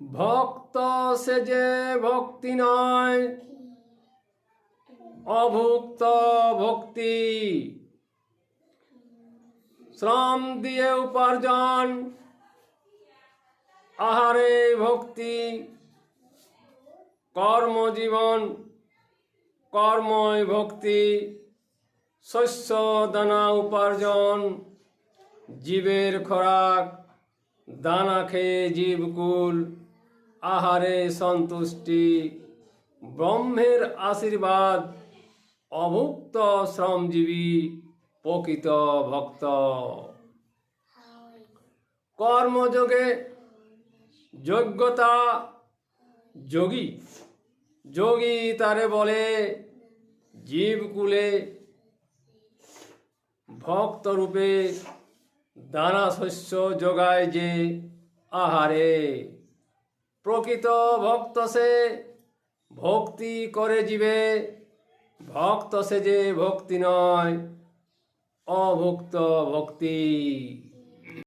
ভক্ত সে যে ভক্তি নয়, অভুক্ত ভক্তি। শ্রম দিয়ে উপার্জন, আহারে ভক্তি। কর্মজীবন কর্ময় ভক্তি। শস্য দানা উপার্জন, জীবের খোরাক, দানা খেয়ে জীবকুল। আহারে সন্তুষ্টি, ব্রহ্মের আশীর্বাদ, অভুক্ত শ্রমজীবী প্রকৃত ভক্ত। কর্মযোগে যোগ্যতা যোগী। যোগী তারে বলে জীবকুলে ভক্ত রূপে দানা শস্য যোগায় যে আহারে। প্রকৃত ভক্ত সে ভক্তি করে জীবে। ভক্ত সে যে ভক্তি নয় অভুক্ত ভক্তি।